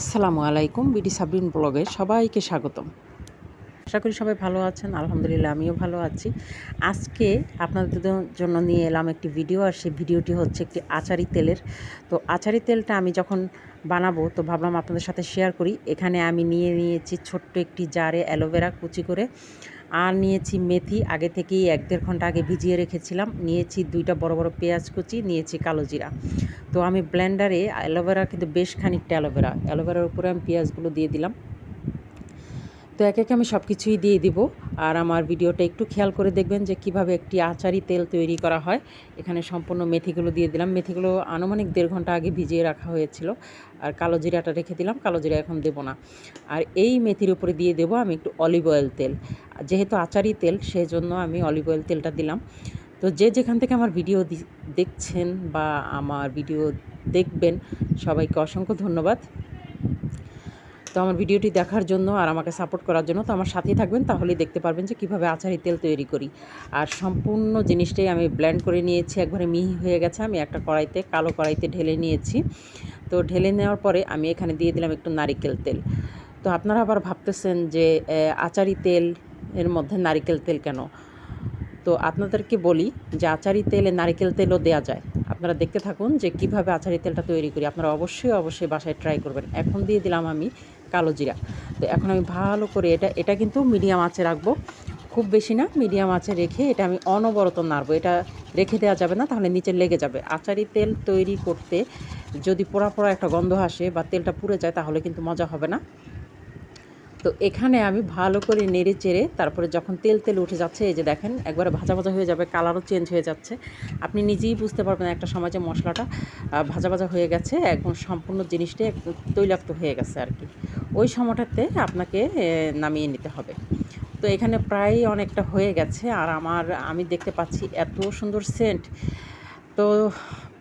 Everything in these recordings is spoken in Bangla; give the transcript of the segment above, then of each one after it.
আসসালামু আলাইকুম, বিডি সাবরিন ব্লগে সবাইকে স্বাগতম। আশা করি সবাই ভালো আছেন, আলহামদুলিল্লাহ আমিও ভালো আছি। আজকে আপনাদের জন্য নিয়ে এলাম একটি ভিডিও, আর সেই ভিডিওটি হচ্ছে একটি আচারি তেলের। তো আচারি তেলটা আমি যখন বানাবো, তো ভাবলাম আপনাদের সাথে শেয়ার করি। এখানে আমি নিয়ে নিয়েছি ছোট্ট একটি জারে অ্যালোভেরা কুচি করে। আর নিয়েছি মেথি। আগে থেকেই এক দেড় ঘণ্টা আগে ভিজিয়ে রেখেছিলাম। নিয়েছি দুইটা বড় বড় পেঁয়াজ কুচি, নিয়েছি কালো জিরা। তো আমি ব্লেন্ডারে অ্যালোভেরা কিন্তু বেশ খানিকটা অ্যালোভেরা। অ্যালোভেরার উপরে আমি পেঁয়াজগুলো দিয়ে দিলাম। তো একে একে আমি সব কিছুই দিয়ে দিব। আর আমার ভিডিওটা একটু খেয়াল করে দেখবেন যে কীভাবে একটি আচারি তেল তৈরি করা হয়। এখানে সম্পূর্ণ মেথিগুলো দিয়ে দিলাম। মেথিগুলো আনুমানিক দেড় ঘণ্টা আগে ভিজিয়ে রাখা হয়েছিল। আর কালো জিরাটা রেখে দিলাম। কালো জিরা এখন দেবো না। আর এই মেথির উপরে দিয়ে দেবো আমি একটু অলিভ অয়েল তেল। যেহেতু আচারি তেল সেই জন্য আমি অলিভ অয়েল তেলটা দিলাম। তো যে যেখান থেকে আমার ভিডিও দেখছেন বা আমার ভিডিও দেখবেন, সবাইকে অসংখ্য ধন্যবাদ। তো আমার ভিডিওটি দেখার জন্য আর আমাকে সাপোর্ট করার জন্য, তো আমার সাথেই থাকবেন, তাহলেই দেখতে পারবেন যে কীভাবে আচারি তেল তৈরি করি। আর সম্পূর্ণ জিনিসটাই আমি ব্ল্যান্ড করে নিয়েছি, একবারে মিহি হয়ে গেছে, আমি একটা কড়াইতে, কালো কড়াইতে ঢেলে নিয়েছি। তো ঢেলে নেওয়ার পরে আমি এখানে দিয়ে দিলাম একটু নারিকেল তেল। তো আপনারা আবার ভাবতেছেন যে আচারি তেল এর মধ্যে নারিকেল তেল কেন? তো আপনাদেরকে বলি যে আচারি তেলে নারিকেল তেলও দেওয়া যায়। আপনারা দেখতে থাকুন যে কীভাবে আচারি তেলটা তৈরি করি। আপনারা অবশ্যই অবশ্যই বাসায় ট্রাই করবেন। এখন দিয়ে দিলাম আমি কালো জিরা। তো এখন আমি ভালো করে এটা এটা কিন্তু মিডিয়াম আঁচে রাখব। খুব বেশি না মিডিয়াম আঁচে রেখে এটা আমি অনবরত নাড়বো। এটা রেখে দেওয়া যাবে না, তাহলে নিচে লেগে যাবে। আচারি তেল তৈরি করতে যদি পোড়া পোড়া একটা গন্ধ আসে বা তেলটা পুড়ে যায়, তাহলে কিন্তু মজা হবে না। তো এখানে আমি ভালো করে নেড়ে চেড়ে তারপরে যখন তেল তেল উঠে যাচ্ছে, এই যে দেখেন একবারে ভাজা ভাজা হয়ে যাবে, কালারও চেঞ্জ হয়ে যাচ্ছে। আপনি নিজেই বুঝতে পারবেন একটা সময় যে মশলাটা ভাজা ভাজা হয়ে গেছে, একদম সম্পূর্ণ জিনিসটা তৈলাক্ত হয়ে গেছে আর কি। ওই সময়টাতে আপনাকে নামিয়ে নিতে হবে। তো এখানে প্রায় অনেকটা হয়ে গেছে আর আমার, আমি দেখতে পাচ্ছি এত সুন্দর সেন্ট তো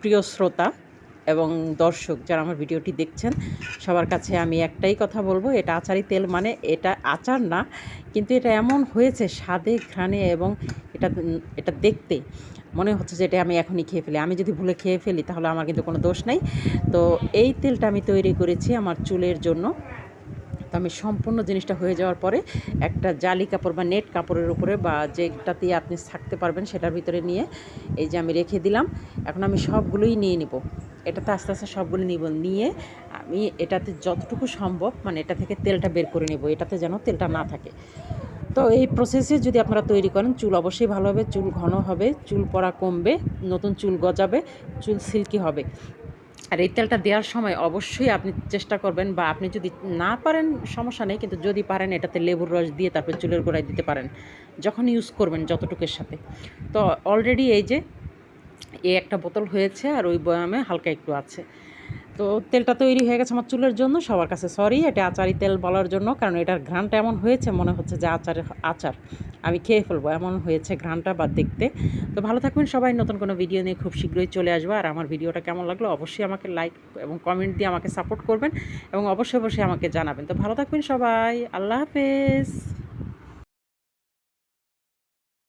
প্রিয় শ্রোতা এবং দর্শক যারা আমার ভিডিওটি দেখছেন, সবার কাছে আমি একটাই কথা বলব, এটা আচারি তেল মানে এটা আচার না, কিন্তু এটা এমন হয়েছে স্বাদে, ঘ্রাণে এবং এটা এটা দেখতে। মনে হচ্ছে যে এটা আমি এখনই খেয়ে ফেলি। আমি যদি ভুলে খেয়ে ফেলি, তাহলে আমার কিন্তু কোনো দোষ নাই। তো এই তেলটা আমি তৈরি করেছি আমার চুলের জন্য। তো আমি সম্পূর্ণ জিনিসটা হয়ে যাওয়ার পরে একটা জালি কাপড় বা নেট কাপড়ের উপরে বা যেটাতে আপনি থাকতে পারবেন, সেটার ভিতরে নিয়ে এই যে আমি রেখে দিলাম। এখন আমি সবগুলোই নিয়ে নিব। এটাতে আস্তে আস্তে সবগুলো নিব, নিয়ে আমি এটাতে যতটুকু সম্ভব মানে এটা থেকে তেলটা বের করে নেব, এটাতে যেন তেলটা না থাকে। তো এই প্রসেসে যদি আপনারা তৈরি করেন, চুল অবশ্যই ভালো হবে, চুল ঘন হবে, চুল পড়া কমবে, নতুন চুল গজাবে, চুল সিল্কি হবে। আর এই তেলটা দেওয়ার সময় অবশ্যই আপনি চেষ্টা করবেন, বা আপনি যদি না পারেন, সমস্যা নেই, কিন্তু যদি পারেন, এটাতে লেবুর রস দিয়ে তারপর চুলের গোড়ায় দিতে পারেন, যখন ইউজ করবেন যতটুকুর সাথে। তো অলরেডি এই যে এই একটা বোতল হয়েছে আর ওই বয়ামে হালকা একটু আছে। তো তেলটা তৈরি হয়ে গেছে আমার চুলের জন্য, সবার কাছে সরি এটা আচারি তেল বলার জন্য, কারণ এটার ঘ্রানটা এমন হয়েছে, মনে হচ্ছে যে আচারের আচার। আমি খেয়ে ফেলব, এমন হয়েছে ঘ্রানটা বা দেখতে। তো ভালো থাকবেন সবাই, নতুন কোনো ভিডিও নিয়ে খুব শীঘ্রই চলে আসব। আর আমার ভিডিওটা কেমন লাগল অবশ্যই আমাকে লাইক এবং কমেন্ট দিয়ে আমাকে সাপোর্ট করবেন এবং অবশ্যই অবশ্যই আমাকে জানাবেন। তো ভালো থাকবেন সবাই, আল্লাহ হাফেজ।